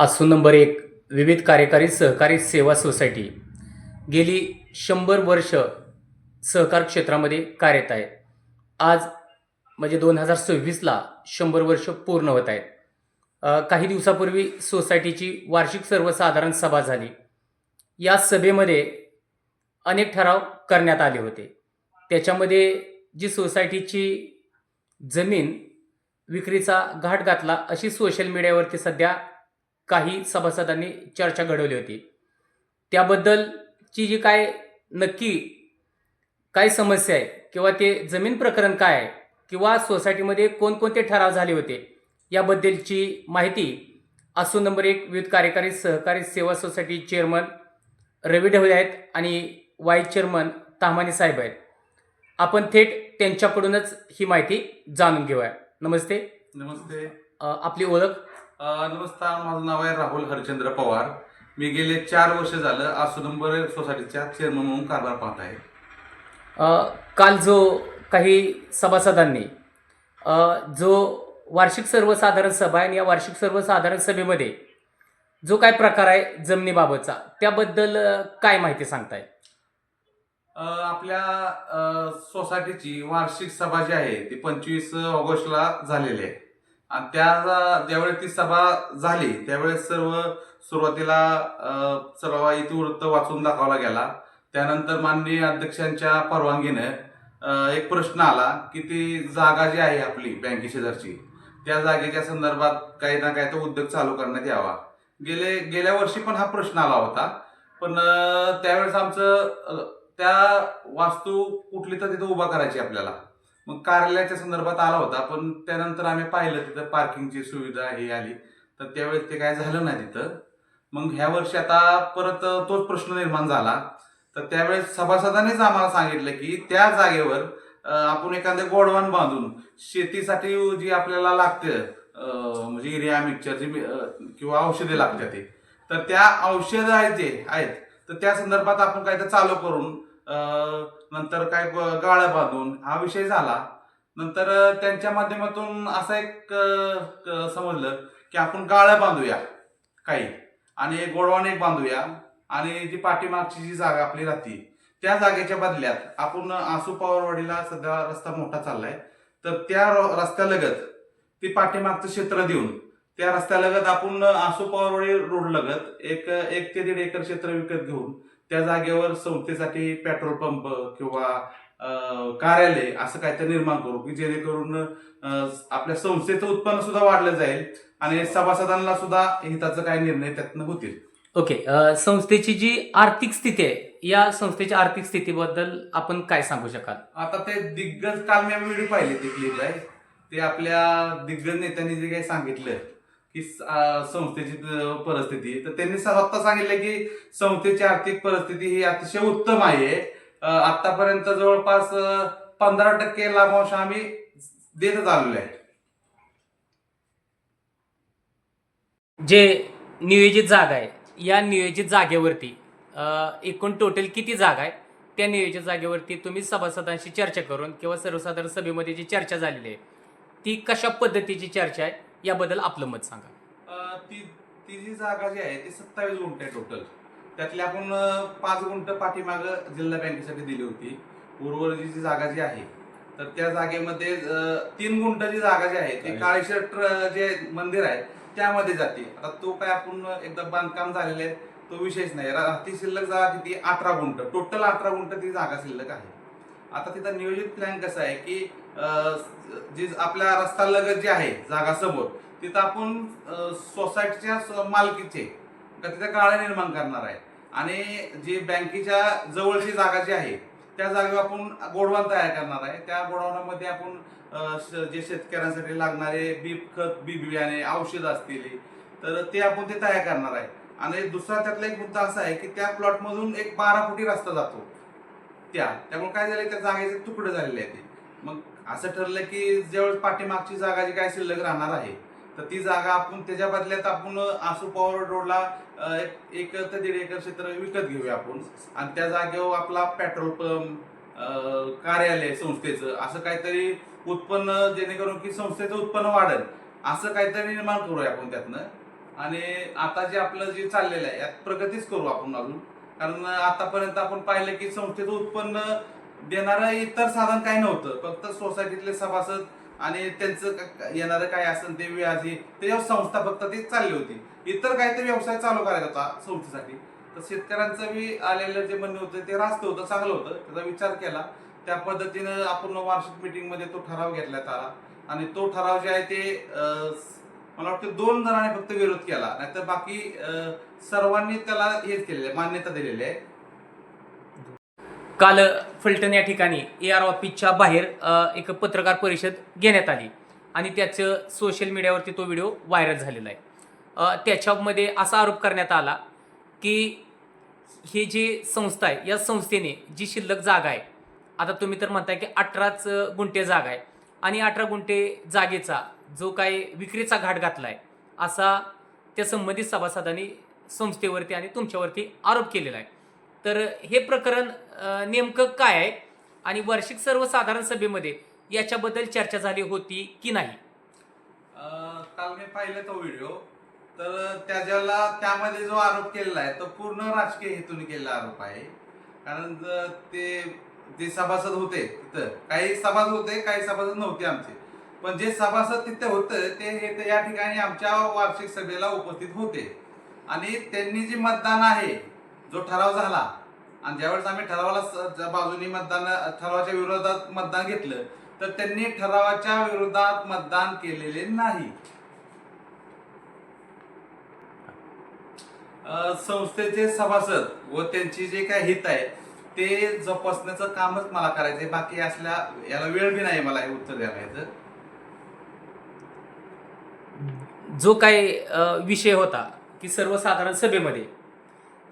आसू नंबर एक विविध कार्यकारी सहकारी सेवा सोसायटी. गेली शंभर वर्ष सहकार क्षेत्रामध्ये कार्यरत आहे. आज म्हणजे दोन हजार सव्वीसला शंभर वर्ष पूर्ण होत आहेत. काही दिवसापूर्वी सोसायटीची वार्षिक सर्वसाधारण सभा झाली. या सभेमध्ये अनेक ठराव करण्यात आले होते. त्याच्यामध्ये जी सोसायटीची जमीन विक्रीचा घाट घातला अशी सोशल मीडियावरती सध्या काही सभासदांनी चर्चा घडवली होती. त्याबद्दलची जी काय नक्की काय समस्या आहे किंवा ते जमीन प्रकरण काय आहे किंवा सोसायटीमध्ये कोणकोणते ठराव झाले होते याबद्दलची माहिती आसू नंबर एक विविध कार्यकारी सहकारी सेवा सोसायटी चेअरमन रवी ढवळे आहेत आणि वाईस चेअरमन ताहमानी साहेब आहेत. आपण थेट त्यांच्याकडूनच ही माहिती जाणून घेऊया. नमस्ते. नमस्ते. आपली ओळख नमस्कार माझं नाव आहे राहुल हरचंद्र पवार. मी गेले चार वर्ष झालं आसू नंबर सोसायटीच्या चेअरमन म्हणून कारभार पाहत आहे. काल जो काही सभासदांनी जो वार्षिक सर्वसाधारण सभा आहे आणि या वार्षिक सर्वसाधारण सभेमध्ये जो काय प्रकार आहे जमिनीबाबतचा त्याबद्दल काय माहिती सांगताय? आपल्या सोसायटीची वार्षिक सभा जी आहे ती पंचवीस ऑगस्टला झालेली आहे. आणि त्या ज्यावेळी ती सभा झाली त्यावेळेस सर्व सुरुवातीला अ, सर्व इतिवृत्त वाचून दाखवला गेला. त्यानंतर माननीय अध्यक्षांच्या परवानगीनं एक प्रश्न आला की ती जागा जी आहे आपली बँके शेजारची त्या जागेच्या संदर्भात काही ना काही तो उद्योग चालू करण्यात यावा. गेले गेल्या वर्षी पण हा प्रश्न आला होता. पण त्यावेळेस आमचं त्या वास्तू कुठली तर तिथं उभा करायची आपल्याला. मग कार्यालयाच्या संदर्भात आला होता पण त्यानंतर आम्ही पाहिलं तिथं पार्किंगची सुविधा हे आली. तर त्यावेळेस ते काय झालं नाही तिथं. मग ह्या वर्षी आता परत तोच प्रश्न निर्माण झाला. तर त्यावेळेस सभासदांनीच आम्हाला सांगितलं की त्या जागेवर आपण एखादं गोडवान बांधून शेतीसाठी जी आपल्याला लागते म्हणजे युरिया मिक्सर जी किंवा औषधे लागतात ते. तर त्या औषधं आहेत जे आहेत तर त्या संदर्भात आपण काय तर चालू करून नंतर काय ग- गाळं बांधून हा विषय झाला. नंतर त्यांच्या माध्यमातून असं एक समजलं की आपण गाळं बांधूया काही. आणि गोडवाने एक बांधूया. आणि जी पाठीमागची जी जागा आपली राहते त्या जागेच्या बदल्यात आपण आसू पवारवाडीला सध्या रस्ता मोठा चाललाय. तर त्या रो- रस्त्यालगत ती पाठीमागचं क्षेत्र देऊन त्या रस्त्यालगत आपण आसू पवारवाडी रोड लगत एक एक ते दीड एकर क्षेत्र विकत घेऊन त्या जागेवर संस्थेसाठी पेट्रोल पंप किंवा कार्यालय असं काहीतरी निर्माण करू की जेणेकरून आपल्या संस्थेचं उत्पन्न सुद्धा वाढलं जाईल आणि सभासदांना सुद्धा हिताचं काही निर्णय त्यातनं होतील. ओके अ, संस्थेची जी आर्थिक स्थिती आहे या संस्थेच्या आर्थिक स्थितीबद्दल आपण काय सांगू शकाल? आता ते दिग्गज काल मी व्हिडिओ पाहिले ते क्लिप आहे. ते आपल्या दिग्गज नेत्यांनी जे काही सांगितलं की संस्थेची परिस्थिती. तर त्यांनी स्वतः सांगितलं की संस्थेची आर्थिक परिस्थिती ही अतिशय उत्तम आहे. आतापर्यंत जवळपास पंधरा टक्के लाभांश आम्ही देतच आलेलो आहे. जे नियोजित जागा आहे या नियोजित जागेवरती एकूण टोटल किती जागा आहे त्या नियोजित जागेवरती तुम्ही सभासदांशी चर्चा करून किंवा सर्वसाधारण सभेमध्ये जी चर्चा झालेली आहे ती कशा पद्धतीची चर्चा आहे याबद्दल आपलं मत सांगा. अं, ती ती जी जागा जी आहे ती सत्तावीस गुंठ आहे टोटल त्यातली आपण अं, पाच गुंठ पाठीमाग जिल्हा बँकेसाठी दिली होती. उर्वरित जी जागा जी आहे तर त्या जागेमध्ये अं, तीन गुंठ जी जागा जी आहे ती काळेश्वर जे मंदिर आहे त्यामध्ये जाते. आता तो काय आपण एकदा बांधकाम झालेलं आहे तो विषयच नाही. रा- ती शिल्लक जागा किती? अठरा गुंठ. टोटल अठरा गुंठ ती जागा शिल्लक आहे. आता तिथं नियोजित प्लॅन कसं आहे की जी आपल्या रस्ता लगत जी आहे जागा समोर तिथं आपण सोसायटीच्या मालकीचे तिथे तिथं निर्माण करणार आहे. आणि जी बँकेच्या जवळची जागा जी आहे त्या जागेवर आपण गोडवान तयार करणार आहे. त्या गोडवानामध्ये आपण जे शेतकऱ्यांसाठी लागणारे बी खत बी बियाणे औषध असतील तर ते आपण ते तयार करणार आहे. आणि दुसरा त्यातला एक मुद्दा असा आहे की त्या प्लॉटमधून एक बारा फुटी रस्ता जातो. त्या त्यामुळे काय झालं त्या जागेचे तुकडे झालेले आहेत. मग असं ठरलं की ज्यावेळेस पाठीमागची जागा जी काय शिल्लक राहणार आहे तर ती जागा आपण त्याच्या बदल्यात आपण आसू पॉवर रोडला एक एक ते दीड एकर क्षेत्र विकत घेऊया आपण. आणि त्या जागेवर आपला पेट्रोल पंप कार्यालय संस्थेचं असं काहीतरी उत्पन्न जेणेकरून की संस्थेचं उत्पन्न वाढेल असं काहीतरी निर्माण करूया आपण त्यातनं. आणि आता जे आपलं जे चाललेलं आहे यात प्रगतीच करू आपण अजून. कारण आतापर्यंत आपण पाहिलं की संस्थेचं उत्पन्न देणारं इतर साधन काही नव्हतं. फक्त सोसायटीतले सभासद आणि त्यांचं येणारं काय असेल ते व्याज हे त्याच्यावर संस्था फक्त ते चालली होती. इतर काहीतरी व्यवसाय चालू करायचा होता संस्थेसाठी. तर शेतकऱ्यांचं बी आलेलं जे म्हणणं होतं ते रास्त होतं चांगलं होतं. त्याचा विचार केला. त्या पद्धतीनं आपण वार्षिक मिटिंगमध्ये तो ठराव घेतल्यात आला आणि तो ठराव जे आहे ते मला वाटतं दोन जणांनी फक्त विरोध केला. नाहीतर बाकी सर्वांनी त्याला हेच केलेलं आहे मान्यता दिलेली आहे. काल फलटण या ठिकाणी ए आर ऑफिसच्या बाहेर एक पत्रकार परिषद घेण्यात आली. आणि त्याचं सोशल मीडियावरती तो व्हिडिओ व्हायरल झालेला आहे. त्याच्यामध्ये असा आरोप करण्यात आला की ही जी संस्था आहे या संस्थेने जी शिल्लक जागा आहे आता तुम्ही तर म्हणताय की अठराच गुंठे जागा आहे. आणि अठरा गुंठे जागेचा जो काही विक्रीचा घाट घातला आहे असा त्या संबंधित सभासदांनी संस्थेवरती आणि तुमच्यावरती आरोप केलेला आहे. तर हे प्रकरण नेमकं काय आहे आणि वार्षिक सर्वसाधारण सभेमध्ये याच्याबद्दल चर्चा झाली होती की नाही? काल मी पाहिलं तो व्हिडिओ. तर त्याच्याला त्यामध्ये जो आरोप केलेला आहे तो पूर्ण राजकीय हेतून केलेला आरोप आहे. कारण ते जे सभासद होते तिथं काही सभासद होते काही सभासद नव्हते आमचे. पण जे सभासद तिथे होतं ते हे या ठिकाणी आमच्या वार्षिक सभेला उपस्थित होते. आणि त्यांनी जे मतदान आहे जो ठराव झाला आणि ज्यावेळेस आम्ही ठरावाला बाजूनी मतदान ठरावाच्या विरोधात मतदान घेतलं तर त्यांनी ठरावाच्या विरोधात मतदान केलेले नाही संस्थेचे सभासद व त्यांची जे काय हित आहे ते जोपासण्याचं कामच मला करायचंय बाकी असल्या याला वेळ बी नाही मला हे उत्तर द्यायला याचं. जो काही विषय होता की सर्वसाधारण सभेमध्ये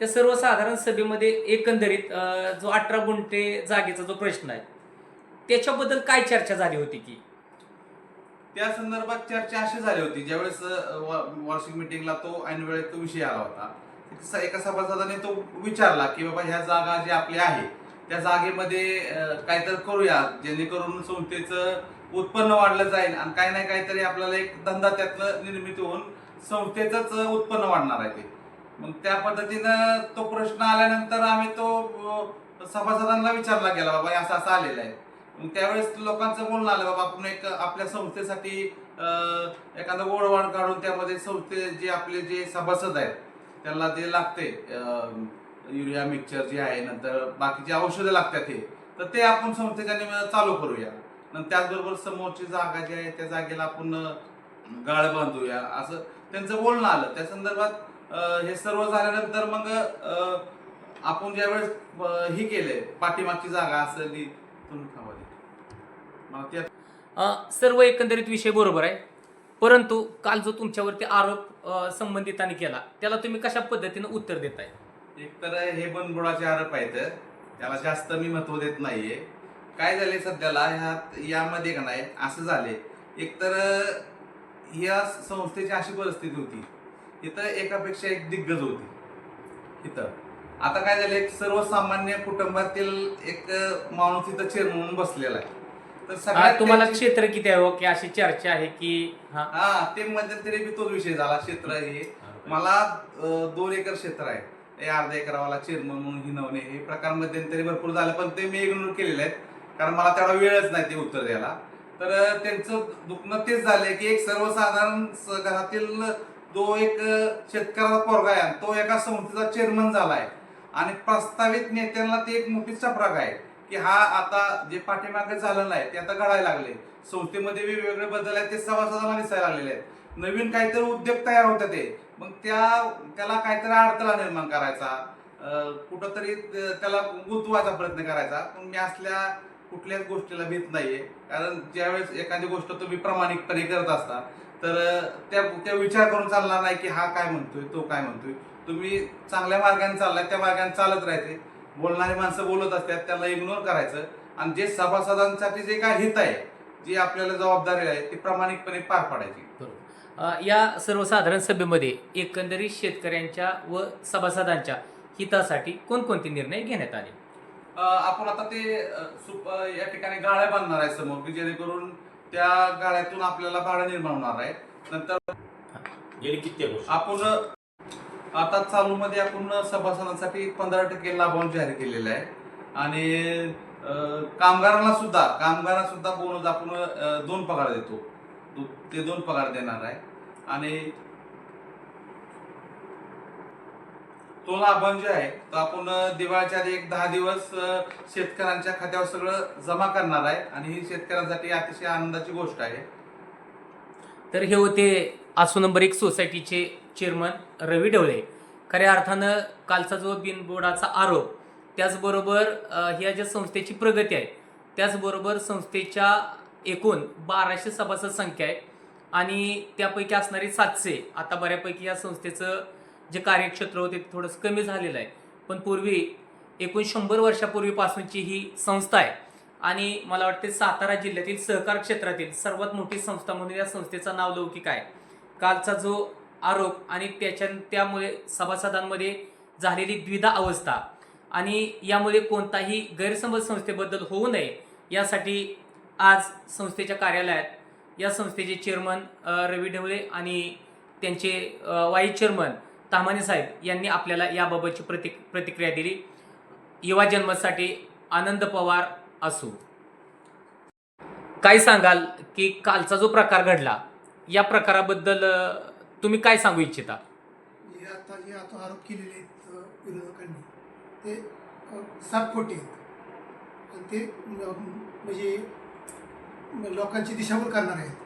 त्या सर्वसाधारण सभेमध्ये एकंदरीत जो अठरा गुंठे जागेचा जो प्रश्न आहे त्याच्याबद्दल काय चर्चा झाली होती की? त्या संदर्भात चर्चा अशी झाली होती ज्यावेळेस वार्षिक मिटिंगला तो ऐन तो विषय आला होता. एका सभासदाने तो विचारला की बाबा ह्या जागा जी आपली आहे त्या जागेमध्ये काहीतरी करूया जेणेकरून संस्थेचं उत्पन्न वाढलं जाईल आणि काही नाही काहीतरी आपल्याला एक धंदा त्यातलं निर्मिती होऊन संस्थेचंच उत्पन्न वाढणार आहे ते. मग त्या पद्धतीनं तो प्रश्न आल्यानंतर आम्ही तो सभासदांना विचारला गेला बाबा असं असं आलेलं आहे. मग त्यावेळेस लोकांचं बोलणं आलं बाबा आपण एक आपल्या संस्थेसाठी एखादं ओढवाण काढून त्यामध्ये संस्थे जे आपले जे सभासद आहेत त्यांना ते लागते युरिया मिक्सचर जे आहे नंतर बाकीची औषधं लागतात हे तर ते आपण संस्थेच्या निमित्तानं चालू करूया. नंतर त्याचबरोबर समोरची जागा जी आहे त्या जागेला आपण गाळ बांधूया. असं त्यांचं बोलणं आलं. त्या संदर्भात हे सर्व झाल्यानंतर मग आपण ज्यावेळेस ही केले पाठीमागची जागा असेल ती तुम्ही. मला सर्व एकंदरीत विषय बरोबर आहे. परंतु काल जो तुमच्यावरती आरोप संबंधितांनी केला त्याला तुम्ही कशा पद्धतीनं उत्तर देताय? एक तर हे बनबुडाचे आरोप आहेत. त्याला जास्त मी महत्त्व देत नाहीये. काय झाले सध्याला ह्यात यामध्ये का नाही असं झाले एक तर या संस्थेची अशी परिस्थिती होती इथं एकापेक्षा एक दिग्गज होती. इथं. आता काय झालं एक सर्वसामान्य कुटुंबातील एक माणूस इथं चेअरमन म्हणून बसलेला आहे. तर सगळ्यात तुम्हाला त्यांची- क्षेत्र किती आहे हो? की अशी चर्चा आहे की हा? हा ते मध्यंतरी बी तोच विषय झाला क्षेत्र हे. मला अं, दोन एकर क्षेत्र आहे. हे अर्धा एकरावाला चेअरमन म्हणून हिनवणे हे प्रकार मध्यंतरी भरपूर झालं पण ते मी इग्नोर केलेले आहेत. कारण मला तेवढा वेळच नाही ते उत्तर द्यायला. तर अं, त्यांचं दुखणं तेच झालंय की एक सर्वसाधारण स- घरातील जो एक शेतकऱ्याचा पोरगा आहे. तो एका संस्थेचा चेअरमन झाला आहे आणि प्रस्तावित नेत्यांना ती एक मोठी चपराक आहे की हा आता जे पाठीमागे झालेलं आहे ते आता घडायला लागले. संस्थेमध्ये वेगवेगळे बदल आहेत ते सभासदांना दिसायला लागलेले आहेत. नवीन काहीतरी उद्योग तयार होतात ते. मग त्या त्याला काहीतरी अडथळा निर्माण करायचा. कुठंतरी त्याला गुंतवायचा प्रयत्न करायचा. पण मी असल्या कुठल्याच गोष्टीला भीत नाहीये. कारण ज्यावेळेस एखादी गोष्ट तुम्ही प्रामाणिकपणे करत असता तर त्या त्या विचार करून चालणार नाही की हा काय म्हणतोय तो काय म्हणतोय. तुम्ही चांगल्या मार्गाने चाललाय त्या मार्गाने चालत राहायचे बोलणारी माणसं बोलत असतात त्याला इग्नोर करायचं. आणि जे सभासदांसाठी जे काय हित आहे जी आपल्याला जबाबदारी आहे ती प्रामाणिकपणे पार पाडायची. अ, या सर्वसाधारण सभेमध्ये एकंदरीत शेतकऱ्यांच्या व सभासदांच्या हितासाठी कोणकोणते निर्णय घेण्यात आले? आपण आता ते या ठिकाणी गाळ्या बांधणार आहे समोर की जेणेकरून त्या गाळ्यातून आपल्याला भाडं निर्माण होणार आहे. नंतर गेली कित्येक वर्ष आपण आता चालू मध्ये आपण सभासदांसाठी पंधरा टक्के लाभांश जाहीर केलेला आहे. आणि कामगारांना सुद्धा कामगारांना सुद्धा बोनस आपण दोन पगार देतो. ते दोन पगार देणार आहे. आणि तो लाभांश जो आहे. तो आपण दिवाळीच्या आधी एक दहा दिवस शेतकऱ्यांच्या खात्यावर सगळं जमा करणार आहे. आणि ही शेतकऱ्यांसाठी अतिशय आनंदाची गोष्ट आहे. तर हे होते आसू नंबर एक सोसायटीचे चेअरमन रवी ढवळे. खऱ्या अर्थानं कालचा जो बिनबोर्डाचा आरोप त्याचबरोबर ह्या ज्या संस्थेची प्रगती आहे त्याचबरोबर संस्थेच्या एकूण बाराशे सभासद संख्या आहे. आणि त्यापैकी असणारी सातशे आता बऱ्यापैकी या संस्थेचं जे कार्यक्षेत्र होते ते थोडंसं कमी झालेलं आहे. पण पूर्वी एकूण शंभर वर्षापूर्वीपासूनची ही संस्था आहे. आणि मला वाटते सातारा जिल्ह्यातील सहकार क्षेत्रातील सर्वात मोठी संस्था म्हणून या संस्थेचं नाव लौकिक आहे. कालचा जो आरोप आणि त्याच्या त्यामुळे सभासदांमध्ये झालेली द्विधा अवस्था आणि यामुळे कोणताही गैरसमज संस्थेबद्दल होऊ नये यासाठी आज संस्थेच्या कार्यालयात या संस्थेचे चेअरमन रवी ढवळे आणि त्यांचे वाईस चेअरमन तामाने साहेब यांनी आपल्याला याबाबतची प्रति प्रतिक्रिया दिली. युवा जन्मसाठी आनंद पवार असू. काय सांगाल की कालचा जो प्रकार घडला या प्रकाराबद्दल तुम्ही काय सांगू इच्छिता? आता जे आता आरोप केलेले आहेत विरोधकांनी. ते अ, सात खोटे आहेत. ते म्हणजे लोकांची दिशाभूल करणार आहेत.